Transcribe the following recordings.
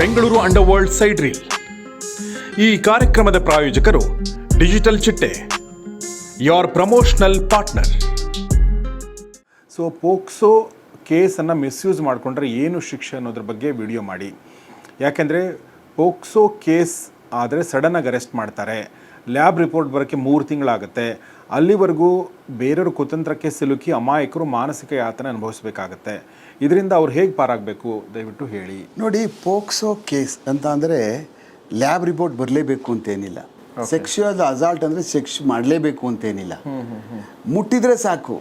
Bengaluru underworld side reel. ಈ ಕಾರ್ಯಕ್ರಮದ ಪ್ರಾಯೋಜಕರು digital Chitte your promotional partner so POCSO ಕೇಸನ್ನು ಮಿಸ್ಯೂಸ್ ಮಾಡಿಕೊಂಡ್ರೆ ಏನು ಶಿಕ್ಷೆ ಅನ್ನೋದ್ರ ಬಗ್ಗೆ ವಿಡಿಯೋ ಮಾಡಿ. ಯಾಕೆಂದರೆ ಪೋಕ್ಸೋ ಕೇಸ್ ಆದರೆ ಸಡನ್ನಾಗಿ ಅರೆಸ್ಟ್ ಮಾಡ್ತಾರೆ. ಲ್ಯಾಬ್ ರಿಪೋರ್ಟ್ ಬರೋಕ್ಕೆ ಮೂರು ತಿಂಗಳಾಗುತ್ತೆ. ಅಲ್ಲಿವರೆಗೂ ಬೇರೆಯವ್ರ ಕುತಂತ್ರಕ್ಕೆ ಸಿಲುಕಿ ಅಮಾಯಕರು ಮಾನಸಿಕ ಯಾತನೆ ಅನುಭವಿಸಬೇಕಾಗತ್ತೆ. ಇದರಿಂದ ಅವ್ರು ಹೇಗೆ ಪಾರಾಗಬೇಕು? ದಯವಿಟ್ಟು ಹೇಳಿ. ನೋಡಿ ಪೋಕ್ಸೋ ಕೇಸ್ ಅಂತ ಅಂದರೆ ಲ್ಯಾಬ್ ರಿಪೋರ್ಟ್ ಬರಲೇಬೇಕು ಅಂತೇನಿಲ್ಲ. ಸೆಕ್ಷುವಲ್ ಅಸಾಲ್ಟ್ ಅಂದರೆ ಸೆಕ್ಸ್ ಮಾಡಲೇಬೇಕು ಅಂತೇನಿಲ್ಲ. ಮುಟ್ಟಿದ್ರೆ ಸಾಕು.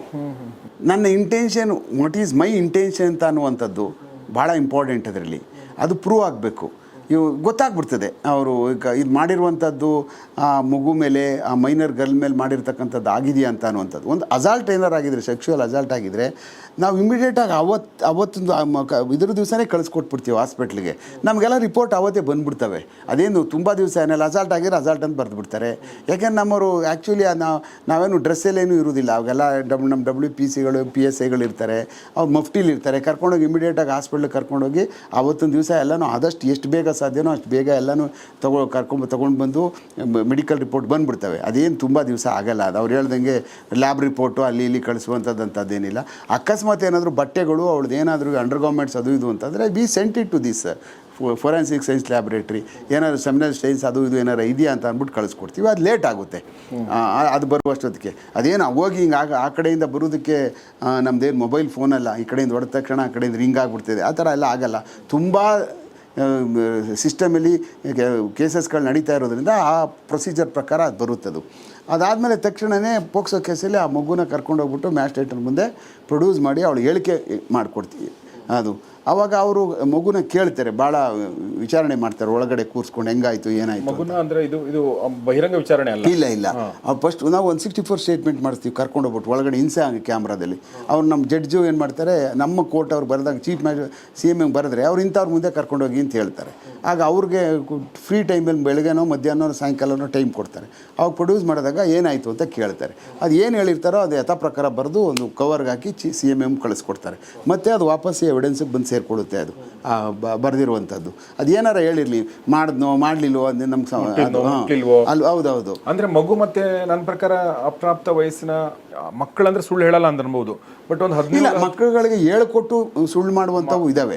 ನನ್ನ intention what is my intention ಅಂತ ಅನ್ನುವಂಥದ್ದು ಭಾಳ ಇಂಪಾರ್ಟೆಂಟ್ ಅದರಲ್ಲಿ. ಅದು ಪ್ರೂವ್ ಆಗಬೇಕು. ಇವು ಗೊತ್ತಾಗ್ಬಿಡ್ತದೆ. ಅವರು ಈಗ ಇದು ಮಾಡಿರುವಂಥದ್ದು, ಆ ಮಗು ಮೇಲೆ, ಆ ಮೈನರ್ ಗರ್ಲ್ ಮೇಲೆ ಮಾಡಿರ್ತಕ್ಕಂಥದ್ದು ಆಗಿದೆಯಾ ಅಂತ ಅನ್ನುವಂಥದ್ದು. ಒಂದು ಅಸಾಲ್ಟ್ ಏನಾರು ಆಗಿದ್ರೆ ಸೆಕ್ಷುವಲ್ ಅಸಾಲ್ಟ್ ಆಗಿದ್ರೆ, ನಾವು ಇಮಿಡಿಯೇಟಾಗಿ ಅವತ್ತು ಅವತ್ತೊಂದು ಇದ್ರ ದಿವಸನೇ ಕಳಿಸ್ಕೊಟ್ಬಿಡ್ತೀವಿ ಹಾಸ್ಪಿಟ್ಲಿಗೆ ನಮಗೆಲ್ಲ ರಿಪೋರ್ಟ್ ಅವತ್ತೇ ಬಂದುಬಿಡ್ತವೆ. ಅದೇನು ತುಂಬ ದಿವಸ ಏನಲ್ಲ ಅಸಾಲ್ಟ್ ಆಗಿದ್ರೆ ಅಸಾಲ್ಟ್ ಅಂತ ಬರೆದ್ಬಿಡ್ತಾರೆ. ಯಾಕೆಂದ್ರೆ ನಮ್ಮವರು ಆ್ಯಕ್ಚುಲಿ ನಾವು, ನಾವೇನು ಡ್ರೆಸ್ಸಲ್ಲೇನು ಇರೋದಿಲ್ಲ. ಅವಾಗೆಲ್ಲ ಡಬ್, ನಮ್ಮ ಡಬ್ಲ್ಯೂ ಪಿ ಸಿಗಳು ಪಿ ಎಸ್ ಐಗಳು ಇರ್ತಾರೆ. ಅವ್ರು ಮಫ್ಟಿಲಿ ಇರ್ತಾರೆ. ಕರ್ಕೊಂಡೋಗಿ ಇಮಿಡಿಯೇಟಾಗಿ ಹಾಸ್ಪಿಟ್ಲಿಗೆ ಕರ್ಕೊಂಡೋಗಿ ಅವತ್ತೊಂದು ದಿವಸ ಎಲ್ಲನೂ ಆದಷ್ಟು ಎಷ್ಟು ಬೇಗ ಸಾಧ್ಯನೋ ಅಷ್ಟು ಬೇಗ ಎಲ್ಲನೂ ತಗೋ ಕರ್ಕೊಂಡು ತೊಗೊಂಡು ಬಂದು ಮೆಡಿಕಲ್ ರಿಪೋರ್ಟ್ ಬಂದುಬಿಡ್ತವೆ. ಅದೇನು ತುಂಬ ದಿವಸ ಆಗಲ್ಲ. ಅದು ಅವ್ರು ಹೇಳ್ದಂಗೆ ಲ್ಯಾಬ್ ರಿಪೋರ್ಟು ಅಲ್ಲಿ ಇಲ್ಲಿ ಕಳಿಸುವಂಥದ್ದಂಥದ್ದೇನಿಲ್ಲ ಅಕಸ್ಮಾತ್ ಏನಾದರೂ ಬಟ್ಟೆಗಳು ಅವಳದ್ದು ಏನಾದರೂ ಅಂಡರ್ ಗೌರ್ಮೆಂಟ್ಸ್ ಅದು ಇದು ಅಂತಂದರೆ we sent it to this forensic science laboratory ಏನಾದರೂ ಸೆಮಿನಲ್ ಸೈನ್ಸ್ ಅದು ಇದು ಏನಾರು ಇದೆಯಾ ಅಂತ ಅಂದ್ಬಿಟ್ಟು ಕಳಿಸ್ಕೊಡ್ತೀವಿ. ಅದು ಲೇಟ್ ಆಗುತ್ತೆ. ಅದು ಬರುವಷ್ಟೊತ್ತಿಗೆ. ಅದೇನು ಹೋಗಿ ಹಿಂಗೆ ಆಗ ಆ ಕಡೆಯಿಂದ ಬರೋದಕ್ಕೆ ನಮ್ಮದೇನು ಮೊಬೈಲ್ ಫೋನಲ್ಲ ಈ ಕಡೆಯಿಂದ ಹೊಡೆದ ತಕ್ಷಣ ಆ ಕಡೆಯಿಂದ ರಿಂಗ್ ಆಗಿಬಿಡ್ತಿದೆ. ಆ ಥರ ಎಲ್ಲ ಆಗಲ್ಲ. ತುಂಬ ಸಿಸ್ಟಮಲ್ಲಿ ಕೇಸಸ್ಗಳು ನಡೀತಾ ಇರೋದ್ರಿಂದ ಆ ಪ್ರೊಸೀಜರ್ ಪ್ರಕಾರ ಅದು ಬರುತ್ತೆ ಅದು. ಅದಾದಮೇಲೆ ತಕ್ಷಣವೇ ಪೋಕ್ಸೋ ಕೇಸಲ್ಲಿ ಆ ಮಗುನ ಕರ್ಕೊಂಡೋಗ್ಬಿಟ್ಟು ಮ್ಯಾಜಿಸ್ಟ್ರೇಟರ್ ಮುಂದೆ ಪ್ರೊಡ್ಯೂಸ್ ಮಾಡಿ ಅವಳು ಹೇಳಿಕೆ ಮಾಡಿಕೊಡ್ತೀವಿ. ಅದು. ಆವಾಗ ಅವರು ಮಗುನ ಕೇಳ್ತಾರೆ ಭಾಳ ವಿಚಾರಣೆ ಮಾಡ್ತಾರೆ ಒಳಗಡೆ ಕೂರಿಸ್ಕೊಂಡು ಹೆಂಗಾಯ್ತು ಏನಾಯ್ತು ಮಗುನ ಅಂದರೆ ಇದು ಇದು ಬಹಿರಂಗ ವಿಚಾರಣೆ ಅಲ್ಲ? ಇಲ್ಲ ಇಲ್ಲ. ಫಸ್ಟ್ ನಾವು ಒಂದು ಸಿಕ್ಸ್ಟಿ ಫೋರ್ ಸ್ಟೇಟ್ಮೆಂಟ್ ಮಾಡಿಸ್ತೀವಿ ಕರ್ಕೊಂಡು ಹೋಗ್ಬಿಟ್ಟು ಒಳಗಡೆ ಹಿಂಸೆ ಆಗಿ ಕ್ಯಾಮ್ರಾದಲ್ಲಿ. ಅವ್ರು ನಮ್ಮ ಜಡ್ಜು ಏನು ಮಾಡ್ತಾರೆ ನಮ್ಮ ಕೋರ್ಟ್ ಅವ್ರು ಬರೆದಾಗ chief mag C M M ಬರೆದ್ರೆ ಅವ್ರು ಇಂಥವ್ರ ಮುಂದೆ ಕರ್ಕೊಂಡೋಗಿ ಅಂತ ಹೇಳ್ತಾರೆ. ಆಗ ಅವ್ರಿಗೆ ಫ್ರೀ ಟೈಮಲ್ಲಿ ಬೆಳಗ್ಗೆನೋ ಮಧ್ಯಾಹ್ನ ಸಾಯಂಕಾಲನೋ ಟೈಮ್ ಕೊಡ್ತಾರೆ. ಅವಾಗ ಪ್ರೊಡ್ಯೂಸ್ ಮಾಡಿದಾಗ ಏನಾಯಿತು ಅಂತ ಕೇಳ್ತಾರೆ. ಅದು ಏನು ಹೇಳಿರ್ತಾರೋ ಅದು ಯಥಾ ಪ್ರಕಾರ ಬರೆದು ಒಂದು ಕವರ್ಗೆ ಹಾಕಿ ಚಿ ಸಿ ಎಂ ಎಂ ಕಳಿಸ್ಕೊಡ್ತಾರೆ. ಮತ್ತು ಅದು ವಾಪಸ್ ಎವಿಡೆನ್ಸಿಗೆ ಬಂದು ಸೇರಿಕೊಡುತ್ತೆ ಅದು ಬರೆದಿರುವಂಥದ್ದು ಅದು ಏನಾರ ಹೇಳಿರಲಿ ಮಾಡಿದ್ನೋ ಮಾಡಲಿಲ್ವೋ? ಅಂದರೆ ನಮ್ಗೆ ಹೌದು ಹೌದು? ಅಲ್ಲಿ ಹೌದೌದು. ಅಂದ್ರೆ ಮಗು ಮತ್ತೆ ನನ್ನ ಪ್ರಕಾರ ಅಪ್ರಾಪ್ತ ವಯಸ್ಸಿನ ಮಕ್ಕಳಂದ್ರೆ ಸುಳ್ಳು ಹೇಳಲ್ಲ ಅಂತ ಅನ್ಬೋದು ಬಟ್ ಒಂದು ಹದಿನೈದು ಮಕ್ಕಳುಗಳಿಗೆ ಹೇಳ್ಕೊಟ್ಟು ಸುಳ್ಳು ಮಾಡುವಂಥವು ಇದಾವೆ.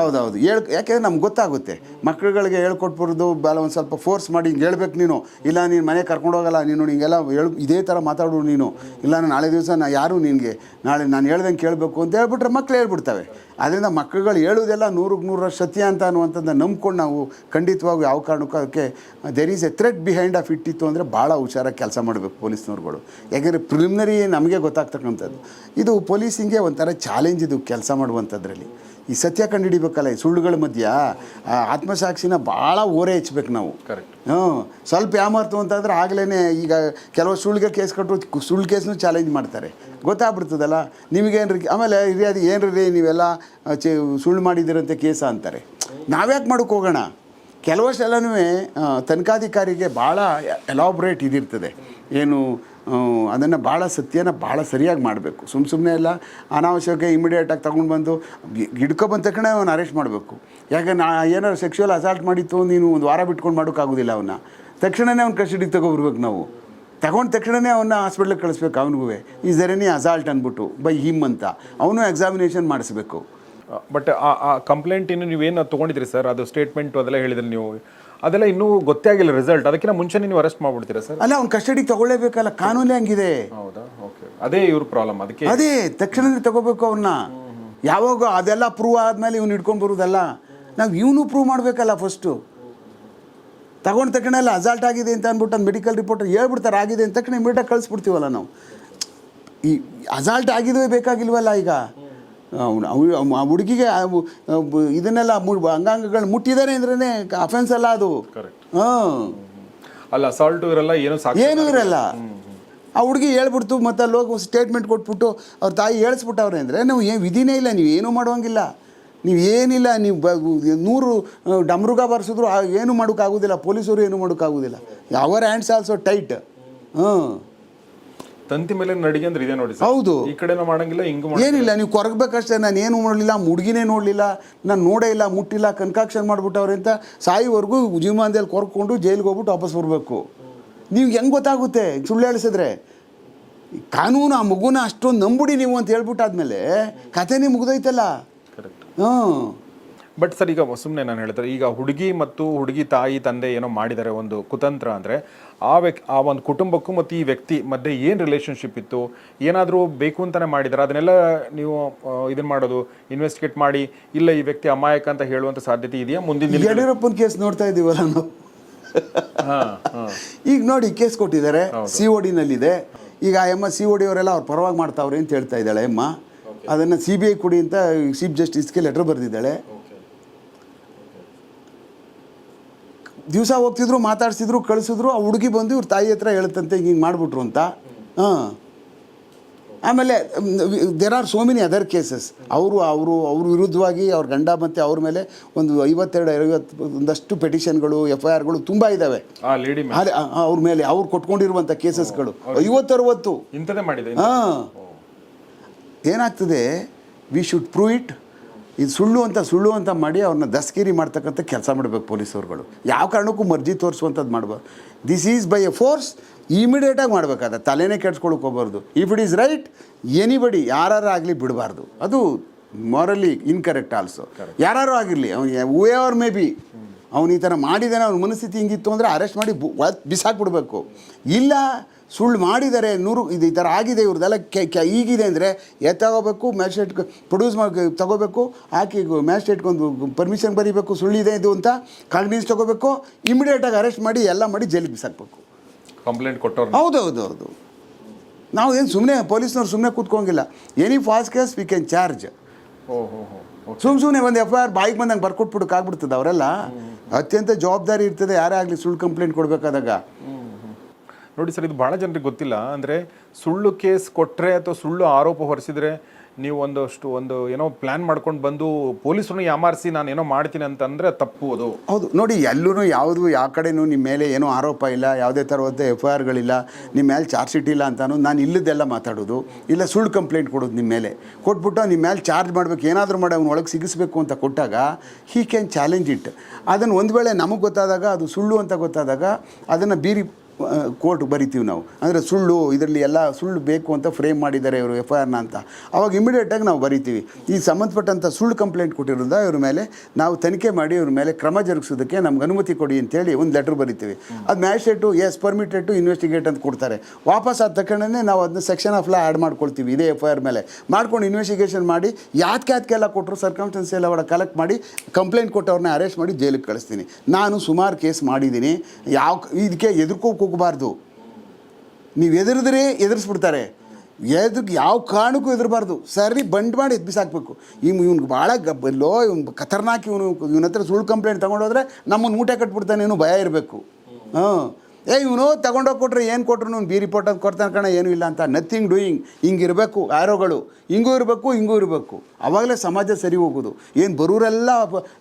ಹೌದೌದು. ಹೇಳ್ ಯಾಕೆಂದ್ರೆ ನಮ್ಗೆ ಗೊತ್ತಾಗುತ್ತೆ. ಮಕ್ಕಳುಗಳಿಗೆ ಹೇಳ್ಕೊಟ್ಬಾರ್ದು ಬಾಲ ಒಂದು ಸ್ವಲ್ಪ ಫೋರ್ಸ್ ಮಾಡಿ ಹಿಂಗೆ ಹೇಳ್ಬೇಕು ನೀನು. ಇಲ್ಲ, ನೀನು ಮನೆ ಕರ್ಕೊಂಡು ಹೋಗಲ್ಲ, ನೀನು ಹಿಂಗೆಲ್ಲ ಹೇಳ್, ಇದೇ ಥರ ಮಾತಾಡು ನೀನು. ಇಲ್ಲ ನಾಳೆ ದಿವಸ ನಾ ಯಾರು ನಿನಗೆ? ನಾಳೆ ನಾನು ಹೇಳ್ದಂಗೆ ಕೇಳಬೇಕು ಅಂತ ಹೇಳ್ಬಿಟ್ರೆ ಮಕ್ಳು ಹೇಳ್ಬಿಡ್ತವೆ. ಅದರಿಂದ ಮಕ್ಕಳುಗಳು ಹೇಳೋದೆಲ್ಲ ನೂರಕ್ಕೆ ನೂರ ಸತ್ಯ ಅಂತ ಅನ್ನುವಂಥದ್ದನ್ನ ನಂಬ್ಕೊಂಡು ನಾವು ಖಂಡಿತವಾಗೂ ಯಾವ ಕಾರಣಕ್ಕೂ ಅದಕ್ಕೆ there is a threat behind of ಇಟ್ಟಿತ್ತು ಅಂದರೆ ಭಾಳ ಹುಷಾರಾಗಿ ಕೆಲಸ ಮಾಡಬೇಕು ಪೊಲೀಸ್ನವ್ರುಗಳು. ಯಾಕೆಂದರೆ ಪ್ರಿಲಿಮಿನರಿ ನಮಗೆ ಗೊತ್ತಾಗ್ತಕ್ಕಂಥದ್ದು. ಇದು ಪೊಲೀಸಿಂಗೆ ಒಂಥರ ಚಾಲೆಂಜ್ ಇದು ಕೆಲಸ ಮಾಡುವಂಥದ್ರಲ್ಲಿ. ಈ ಸತ್ಯ ಕಂಡುಹಿಡಿಬೇಕಲ್ಲ ಈ ಸುಳ್ಳುಗಳ ಮಧ್ಯ ಆ ಆತ್ಮಸಾಕ್ಷಿನ ಭಾಳ ಓರೆ ಹೆಚ್ಚಬೇಕು ನಾವು. ಕರೆಕ್ಟ್ ಹ್ಞೂ ಸ್ವಲ್ಪ ಯಾಮಾರ್ತು ಅಂತಂದ್ರೆ ಆಗಲೇ ಈಗ ಕೆಲವು ಸುಳ್ಳಿಗೆ ಕೇಸ್ ಕಟ್ಟು ಸುಳ್ಳು ಕೇಸ್ನು ಚಾಲೆಂಜ್ ಮಾಡ್ತಾರೆ. ಗೊತ್ತಾಗ್ಬಿಡ್ತದಲ್ಲ? ನಿಮಗೇನು ರೀ ಆಮೇಲೆ ರೀ ಅದು ಏನು ರೀ ನೀವೆಲ್ಲ ಚೆ ಸುಳ್ಳು ಮಾಡಿದ್ದೀರಂತ ಕೇಸ ಅಂತಾರೆ. ನಾವ್ಯಾಕೆ ಮಾಡೋಕ್ಕೆ ಹೋಗೋಣ? ಕೆಲವಷ್ಟೆಲ್ಲನೂ ತನಿಖಾಧಿಕಾರಿಗೆ ಭಾಳ ಎಲಾಬ್ರೇಟ್ ಇದಿರ್ತದೆ. ಏನು ಅದನ್ನು ಭಾಳ ಸತ್ಯನ ಭಾಳ ಸರಿಯಾಗಿ ಮಾಡಬೇಕು. ಸುಮ್ಮ ಸುಮ್ಮನೆ ಎಲ್ಲ ಅನಾವಶ್ಯಕ ಇಮಿಡಿಯೇಟಾಗಿ ತಗೊಂಡು ಬಂದು ಹಿಡ್ಕೊ ಬಂದ ತಕ್ಷಣ ಅವನು ಅರೆಸ್ಟ್ ಮಾಡಬೇಕು. ಯಾಕೆ ನಾ ಏನಾದ್ರು ಸೆಕ್ಷುವಲ್ ಅಸಾಲ್ಟ್ ಮಾಡಿತ್ತು, ನೀನು ಒಂದು ವಾರ ಬಿಟ್ಕೊಂಡು ಮಾಡೋಕ್ಕಾಗೋದಿಲ್ಲ ಅವನ್ನ ತಕ್ಷಣವೇ ಅವ್ನು ಕಸ್ಟಡಿಗೆ ತಗೊಬರ್ಬೇಕು ನಾವು. ತಗೊಂಡ ತಕ್ಷಣವೇ ಅವನ್ನ ಹಾಸ್ಪಿಟ್ಲಿಗೆ ಕಳಿಸ್ಬೇಕು ಅವನಿಗೂ ಈಸ್ ದರ್ ಎನಿ ಅಸಾಲ್ಟ್ ಅಂದ್ಬಿಟ್ಟು, ಬೈ ಹಿಮ್ ಅಂತ. ಅವನು ಎಕ್ಸಾಮಿನೇಷನ್ ಮಾಡಿಸ್ಬೇಕು. ಬಟ್ ಆ ಕಂಪ್ಲೇಂಟ್ ಇನ್ನು ನೀವೇನು ತೊಗೊಂಡಿದ್ರಿ ಸರ್? ಅದು ಸ್ಟೇಟ್ಮೆಂಟ್ ಅದೆಲ್ಲ ಹೇಳಿದ್ರಿ ನೀವು. ಅದೆಲ್ಲ ಇನ್ನೂ ಗೊತ್ತೇ ಆಗಿಲ್ಲ ರಿಸಲ್ಟ್ ಅದಕ್ಕಿಂತ ಮುಂಚೆ ನೀವು ಅರೆಸ್ಟ್ ಮಾಡ್ಬಿಡ್ತೀರಾ ಸರ್ ಅಲ್ಲ ಅವ್ನು ಕಸ್ಟಡಿ ತಗೊಳ್ಳೇಬೇಕಲ್ಲ ಕಾನೂನೇ ಹಂಗಿದೆ. ಹೌದಾ? ಓಕೆ ಅದೇ ಇವ್ರ ಪ್ರಾಬ್ಲಮ್ ಅದಕ್ಕೆ ಅದೇ ತಕ್ಷಣದಲ್ಲಿ ತಗೋಬೇಕು ಅವನ್ನ. ಯಾವಾಗ ಅದೆಲ್ಲ ಪ್ರೂವ್ ಆದಮೇಲೆ ಇವ್ನು ಹಿಡ್ಕೊಂಡು ಬರೋದಲ್ಲ. ನಾವು ಇವನು ಪ್ರೂವ್ ಮಾಡಬೇಕಲ್ಲ ಫಸ್ಟು ತಗೊಂಡ ತಕ್ಷಣ ಎಲ್ಲ ಅಸಾಲ್ಟ್ ಆಗಿದೆ ಅಂತ ಅಂದ್ಬಿಟ್ಟು ಒಂದು ಮೆಡಿಕಲ್ ರಿಪೋರ್ಟ್ ಹೇಳ್ಬಿಡ್ತಾರೆ ಆಗಿದೆ ಅಂತ ತಕ್ಷಣ ಇಮಿಡಿಯೇಟಾಗಿ ಕಳಿಸ್ಬಿಡ್ತೀವಲ್ಲ ನಾವು. ಈ ಅಸಾಲ್ಟ್ ಆಗಿದ್ವೇ ಬೇಕಾಗಿಲ್ವಲ್ಲ ಈಗ? ಆ ಹುಡುಗಿಗೆ ಇದನ್ನೆಲ್ಲ ಅಂಗಾಂಗಗಳು ಮುಟ್ಟಿದ್ದಾರೆ ಅಂದ್ರೆ ಅಫೆನ್ಸ್ ಅಲ್ಲ ಅದು. ಹಾಂ. ಅಲ್ಲ ಸಾಲ್ಟು ಇರಲ್ಲ ಏನು ಇರಲ್ಲ. ಆ ಹುಡುಗಿ ಹೇಳ್ಬಿಡ್ತು ಮತ್ತೆ ಅಲ್ಲಿ ಹೋಗಿ ಸ್ಟೇಟ್ಮೆಂಟ್ ಕೊಟ್ಬಿಟ್ಟು ಅವ್ರ ತಾಯಿ ಹೇಳಿಸ್ಬಿಟ್ಟವ್ರೆ ಅಂದರೆ ನಾವು ಏನು ವಿಧಿನೇ ಇಲ್ಲ ನೀವು ಏನೂ ಮಾಡುವಂಗಿಲ್ಲ. ನೀವು ಏನಿಲ್ಲ ನೀವು ಬ ನೂರು ಡಮ್ರುಗ ಬರ್ಸಿದ್ರು ಏನು ಮಾಡೋಕ್ಕಾಗೋದಿಲ್ಲ ಪೊಲೀಸರು ಏನು ಮಾಡೋಕ್ಕಾಗೋದಿಲ್ಲ. ಅವರ್ ಹ್ಯಾಂಡ್ಸ್ ಆಲ್ಸೋ ಟೈಟ್ ಹ್ಞೂ ತಂತಿ ಮೇಲೆ ನಡಿಗೆ ಅಂದ್ರೆ ಇದೆ ನೋಡಿ ಹೌದು. ಈ ಕಡೆ ಮಾಡಂಗಿಲ್ಲ ಹಿಂಗ್ ಏನಿಲ್ಲ ನೀವು ಕೊರಗಬೇಕಷ್ಟೇ ನಾನು ಏನು ನೋಡಲಿಲ್ಲ ಮುಡುಗಿನೇ ನೋಡಲಿಲ್ಲ ನಾನು ನೋಡೇ ಇಲ್ಲ ಮುಟ್ಟಿಲ್ಲ ಕನ್ಕಾಕ್ಷನ್ ಮಾಡ್ಬಿಟ್ಟವ್ರೆ ಅಂತ ಸಾಯಿವರೆಗೂ ಜೀವಮಾನದಲ್ಲಿ ಕೊರ್ಕೊಂಡು ಜೈಲಿಗೆ ಹೋಗ್ಬಿಟ್ಟು ವಾಪಸ್ ಬರಬೇಕು. ನೀವು ಹೆಂಗೆ ಗೊತ್ತಾಗುತ್ತೆ? ಸುಳ್ಳು ಹೇಳಿಸಿದ್ರೆ. ಕಾನೂನು ಆ ಮಗುನ ಅಷ್ಟೊಂದು ನಂಬುಡಿ ನೀವು ಅಂತ ಹೇಳ್ಬಿಟ್ಟಾದ್ಮೇಲೆ ಕಥೆನೇ ಮುಗ್ದೋಯ್ತಲ್ಲ. ಕರೆಕ್ಟ್ ಹ್ಞೂ ಬಟ್ ಸರ್ ಈಗ ಸುಮ್ಮನೆ ನಾನು ಹೇಳ್ತಾರೆ ಈಗ ಹುಡುಗಿ ಮತ್ತು ಹುಡುಗಿ ತಾಯಿ ತಂದೆ ಏನೋ ಮಾಡಿದ್ದಾರೆ ಒಂದು ಕುತಂತ್ರ ಅಂದರೆ ಆ ವ್ಯಕ್ ಆ ಒಂದು ಕುಟುಂಬಕ್ಕೂ ಮತ್ತು ಈ ವ್ಯಕ್ತಿ ಮಧ್ಯೆ ಏನು ರಿಲೇಷನ್ಶಿಪ್ ಇತ್ತು ಏನಾದರೂ ಬೇಕು ಅಂತಲೇ ಮಾಡಿದ್ದಾರೆ ಅದನ್ನೆಲ್ಲ ನೀವು ಇದನ್ನು ಮಾಡೋದು ಇನ್ವೆಸ್ಟಿಗೇಟ್ ಮಾಡಿ ಇಲ್ಲ ಈ ವ್ಯಕ್ತಿ ಅಮಾಯಕ ಅಂತ ಹೇಳುವಂಥ ಸಾಧ್ಯತೆ ಇದೆಯಾ? ಮುಂದಿನ ಯಡಿಯೂರಪ್ಪನ ಕೇಸ್ ನೋಡ್ತಾ ಇದ್ದೀವಲ್ಲ ನಾವು? ಈಗ ನೋಡಿ ಕೇಸ್ ಕೊಟ್ಟಿದ್ದಾರೆ ಸಿ ಒ ಡಿನಲ್ಲಿದೆ ಈಗ ಆ ಎಮ್ಮ ಸಿ ಒ ಡಿ ಅವರೆಲ್ಲ ಅವ್ರು ಪರವಾಗಿ ಮಾಡ್ತಾವ್ರೆ ಅಂತ ಹೇಳ್ತಾ ಇದ್ದಾಳೆ ಎಮ್ಮ. ಅದನ್ನು ಸಿ ಬಿ ಐ ಕೊಡಿ ಅಂತ ಚೀಫ್ ಜಸ್ಟಿಸ್ಗೆ ಲೆಟರ್ ಬರೆದಿದ್ದಾಳೆ. ದಿವಸ ಹೋಗ್ತಿದ್ರು ಮಾತಾಡ್ಸಿದ್ರು ಕಳಿಸಿದ್ರು ಆ ಹುಡುಗಿ ಬಂದು ಇವ್ರ ತಾಯಿ ಹತ್ರ ಹೇಳುತ್ತಂತೆ ಹಿಂಗೆ ಮಾಡಿಬಿಟ್ರು ಅಂತ. ಹಾಂ. ಆಮೇಲೆ there are so many other cases ಅವರು ಅವರು ಅವ್ರ ವಿರುದ್ಧವಾಗಿ ಅವ್ರ ಗಂಡ ಮತ್ತು ಅವ್ರ ಮೇಲೆ ಒಂದು ಐವತ್ತೆರಡು ಐವತ್ತು ಒಂದಷ್ಟು ಪೆಟಿಷನ್ಗಳು ಎಫ್ ಐ ಆರ್ಗಳು ತುಂಬ ಇದ್ದಾವೆ ಅವ್ರ ಮೇಲೆ ಅವ್ರು ಕೊಟ್ಕೊಂಡಿರುವಂಥ ಕೇಸಸ್ಗಳು ಐವತ್ತರವತ್ತು. ಇಂಥದ್ದೇ ಮಾಡಿದೆ. ಹಾಂ. ಏನಾಗ್ತದೆ ವಿ ಶುಡ್ ಪ್ರೂವ್ ಇಟ್ ಇದು ಸುಳ್ಳು ಅಂತ ಸುಳ್ಳು ಅಂತ ಮಾಡಿ ಅವ್ರನ್ನ ದಸ್ಕಿರಿ ಮಾಡ್ತಕ್ಕಂಥ ಕೆಲಸ ಮಾಡಬೇಕು ಪೊಲೀಸವ್ರುಗಳು. ಯಾವ ಕಾರಣಕ್ಕೂ ಮರ್ಜಿ ತೋರಿಸುವಂಥದ್ದು ಮಾಡ್ಬೋದು this is by a force ಇಮಿಡಿಯೇಟಾಗಿ ಮಾಡಬೇಕಾದ ತಲೆನೇ ಕೆಡ್ಸ್ಕೊಳಕ್ಕೆ ಹೋಗ್ಬಾರ್ದು. If it is right anybody ಯಾರು ಆಗಲಿ ಬಿಡಬಾರ್ದು. ಅದು ಮಾರಲಿ ಇನ್ಕರೆಕ್ಟ್ ಆಲ್ಸೋ ಯಾರು ಆಗಿರಲಿ ಅವ್ನು ಹೂ ಎವರ್ ಮೇ ಬಿ ಅವ್ನು ಈ ಥರ ಮಾಡಿದ್ದಾನೆ ಅವ್ನ ಮನಸ್ಥಿತಿ ಹಿಂಗಿತ್ತು ಅಂದರೆ ಅರೆಸ್ಟ್ ಮಾಡಿ ಬು- ಬಿಸಾಕ್ಬಿಡ್ಬೇಕು. ಇಲ್ಲ ಸುಳ್ಳು ಮಾಡಿದ್ದಾರೆ ನೂರು ಇದು ಈ ಥರ ಆಗಿದೆ ಇವ್ರದ್ದೆಲ್ಲ ಕೆ ಕೆ ಈಗಿದೆ ಅಂದರೆ ಎತ್ತಾಗೋಬೇಕು ಮ್ಯಾಜಿಸ್ಟ್ರೇಟ್ ಪ್ರೊಡ್ಯೂಸ್ ಮಾಡಿ ತಗೋಬೇಕು ಹಾಕಿ ಮ್ಯಾಜಿಸ್ಟ್ರೇಟ್ಗೆ ಒಂದು ಪರ್ಮಿಷನ್ ಬರೀಬೇಕು ಸುಳ್ಳಿದೆ ಇದು ಅಂತ ಕಾಗ್ನೀಸ್ ತಗೋಬೇಕು ಇಮಿಡಿಯೇಟಾಗಿ ಅರೆಸ್ಟ್ ಮಾಡಿ ಎಲ್ಲ ಮಾಡಿ ಜೈಲಿಗೆ ಬಿಸಾಕಬೇಕು. ಕಂಪ್ಲೇಂಟ್ ಕೊಟ್ಟವ್ರು. ಹೌದು ಹೌದು ಹೌದು. ನಾವು ಏನು ಸುಮ್ಮನೆ ಪೊಲೀಸ್ನವ್ರು ಸುಮ್ಮನೆ ಕೂತ್ಕೊಂಗಿಲ್ಲ any fast case we can charge ಓ ಹೋ ಹೋ ಸುಮ್ ಸುಮ್ಮನೆ ಒಂದು ಎಫ್ ಐ ಆರ್ ಬಾಯಿಗೆ ಬಂದಂಗೆ ಬರ್ಕೊಟ್ಬಿಟ್ಟು ಕಾಗ್ಬಿಡ್ತದೆ ಅವರೆಲ್ಲ. ಅತ್ಯಂತ ಜವಾಬ್ದಾರಿ ಇರ್ತದೆ ಯಾರೇ ಆಗಲಿ ಸುಳ್ಳು ಕಂಪ್ಲೇಂಟ್ ಕೊಡಬೇಕಾದಾಗ. ನೋಡಿ ಸರ್, ಇದು ಭಾಳ ಜನರಿಗೆ ಗೊತ್ತಿಲ್ಲ. ಅಂದರೆ ಸುಳ್ಳು ಕೇಸ್ ಕೊಟ್ಟರೆ ಅಥವಾ ಸುಳ್ಳು ಆರೋಪ ಹೊರಿಸಿದ್ರೆ ನೀವು ಒಂದಷ್ಟು ಒಂದು ಏನೋ ಪ್ಲ್ಯಾನ್ ಮಾಡ್ಕೊಂಡು ಬಂದು ಪೊಲೀಸರನ್ನು ಯಾಮಾರಿಸಿ ನಾನು ಏನೋ ಮಾಡ್ತೀನಿ ಅಂತಂದರೆ ತಪ್ಪು ಅದು. ಹೌದು. ನೋಡಿ ಎಲ್ಲೂ ಯಾವುದು, ಯಾವ ಕಡೆನೂ ನಿಮ್ಮ ಮೇಲೆ ಏನೂ ಆರೋಪ ಇಲ್ಲ, ಯಾವುದೇ ಥರದ ಎಫ್ ಐ ಆರ್ಗಳಿಲ್ಲ ನಿಮ್ಮ ಮೇಲೆ ಚಾರ್ಜ್ ಶೀಟ್ ಇಲ್ಲ ಅಂತಾನು ನಾನು ಇಲ್ಲದೆಲ್ಲ ಮಾತಾಡೋದು. ಇಲ್ಲ, ಸುಳ್ಳು ಕಂಪ್ಲೇಂಟ್ ಕೊಡೋದು ನಿಮ್ಮ ಮೇಲೆ. ಕೊಟ್ಬಿಟ್ಟು ನಿಮ್ಮ ಮೇಲೆ ಚಾರ್ಜ್ ಮಾಡಬೇಕು, ಏನಾದರೂ ಮಾಡಿ ಅವ್ನ ಒಳಗೆ ಸಿಗಿಸ್ಬೇಕು ಅಂತ ಕೊಟ್ಟಾಗ ಹೀ ಕ್ಯಾನ್ ಚಾಲೆಂಜ್ ಇಟ್. ಅದನ್ನು ಒಂದು ವೇಳೆ ನಮಗೆ ಗೊತ್ತಾದಾಗ, ಅದು ಸುಳ್ಳು ಅಂತ ಗೊತ್ತಾದಾಗ, ಅದನ್ನು ಬೀರಿ ಕೋರ್ಟ್ ಬರಿತೀವಿ ನಾವು. ಅಂದರೆ ಸುಳ್ಳು, ಇದರಲ್ಲಿ ಎಲ್ಲ ಸುಳ್ಳು ಬೇಕು ಅಂತ ಫ್ರೇಮ್ ಮಾಡಿದ್ದಾರೆ ಇವರು ಎಫ್ ಐ ಆರ್ನ ಅಂತ. ಅವಾಗ ಇಮಿಡಿಯೇಟಾಗಿ ನಾವು ಬರಿತೀವಿ. ಈ ಸಂಬಂಧಪಟ್ಟಂಥ ಸುಳ್ಳು ಕಂಪ್ಲೇಂಟ್ ಕೊಟ್ಟಿರೋದ ಇವ್ರ ಮೇಲೆ ನಾವು ತನಿಖೆ ಮಾಡಿ ಇವ್ರ ಮೇಲೆ ಕ್ರಮ ಜರುಗಿಸೋದಕ್ಕೆ ನಮ್ಗೆ ಅನುಮತಿ ಕೊಡಿ ಅಂತೇಳಿ ಒಂದು ಲೆಟ್ರ್ ಬರಿತೀವಿ. ಅದು magistrate is permitted to investigate ಅಂತ ಕೊಡ್ತಾರೆ. ವಾಪಸ್ ಆದ ತಕ್ಷಣವೇ ನಾವು ಅದನ್ನ ಸೆಕ್ಷನ್ ಆಫ್ ಲಾ ಆ್ಯಡ್ ಮಾಡ್ಕೊಳ್ತೀವಿ, ಇದೇ ಎಫ್ ಐ ಆರ್ ಮೇಲೆ. ಮಾಡ್ಕೊಂಡು ಇನ್ವೆಸ್ಟಿಗೇಷನ್ ಮಾಡಿ, ಯಾತ್ಕೆ ಯಾತ್ಕೆಲ್ಲ ಕೊಟ್ಟರು ಸರ್ಕಮ್ಸ್ಟೆನ್ಸ್ ಎಲ್ಲ ಅವರ ಕಲೆಕ್ಟ್ ಮಾಡಿ ಕಂಪ್ಲೇಂಟ್ ಕೊಟ್ಟವ್ರನ್ನ ಅರೆಸ್ಟ್ ಮಾಡಿ ಜೈಲಿಗೆ ಕಳಿಸ್ತೀನಿ. ನಾನು ಸುಮಾರು ಕೇಸ್ ಮಾಡಿದ್ದೀನಿ. ಯಾವ, ಇದಕ್ಕೆ ಎದುರ್ಕೋಕೆ ಹೋಗಬಾರ್ದು ನೀವು ಎದುರಿದ್ರೆ ಎದುರಿಸ್ಬಿಡ್ತಾರೆ. ಎದುರು ಯಾವ ಕಾರಣಕ್ಕೂ ಎದುರಬಾರ್ದು. ಸರಿ, ಬಂಡ್ ಮಾಡಿ ಎದ್ದು ಬಿಸಾಕ್ಬೇಕು. ಇವ್ ಇವ್ನಿಗೆ ಭಾಳ ಗಬ್ಬಲ್ಲೋ ಇವ್ನು ಖತರ್ನಾಕ್ ಇವನು, ಇವನ ಹತ್ರ ಸುಳ್ಳು ಕಂಪ್ಲೇಂಟ್ ತೊಗೊಂಡೋದ್ರೆ ನಮ್ಮನ್ನು ಊಟ ಕಟ್ಬಿಡ್ತಾನೆ ಭಯ ಇರಬೇಕು. ಹಾಂ ಏ, ಇವನು ತಗೊಂಡೋಗಿ ಕೊಟ್ರೆ ಏನು ಕೊಟ್ರು ನೀವು ಬಿ ರಿಪೋರ್ಟ್ ಅಂತ ಕೊಡ್ತಾನೆ ಕಣ, ಏನೂ ಇಲ್ಲ ಅಂತ. ನಥಿಂಗ್ ಡೂಯಿಂಗ್ ಹಿಂಗಿರಬೇಕು ಆರೋಗಳು. ಹಿಂಗೂ ಇರಬೇಕು ಹಿಂಗೂ ಇರಬೇಕು. ಆವಾಗಲೇ ಸಮಾಜ ಸರಿ ಹೋಗೋದು. ಏನು ಬರೋರೆಲ್ಲ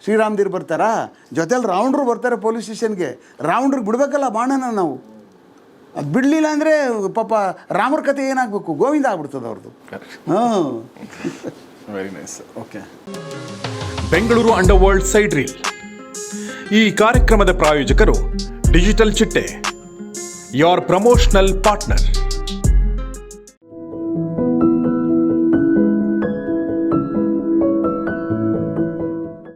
ಶ್ರೀರಾಮದಿರ್ ಬರ್ತಾರಾ? ಜೊತೆಲಿ ರೌಂಡ್ರು ಬರ್ತಾರೆ ಪೊಲೀಸ್ ಸ್ಟೇಷನ್ಗೆ. ರೌಂಡ್ರಿಗೆ ಬಿಡಬೇಕಲ್ಲ ಬಾಣನ ನಾವು. ಅದು ಬಿಡಲಿಲ್ಲ ಅಂದರೆ ಪಾಪ ರಾಮರ ಕಥೆ ಏನಾಗಬೇಕು? ಗೋವಿಂದ ಆಗ್ಬಿಡ್ತದೆ ಅವ್ರದ್ದು ಹಾಂ very nice okay Bengaluru underworld side reel. ಈ ಕಾರ್ಯಕ್ರಮದ ಪ್ರಾಯೋಜಕರು digital Chitte your promotional partner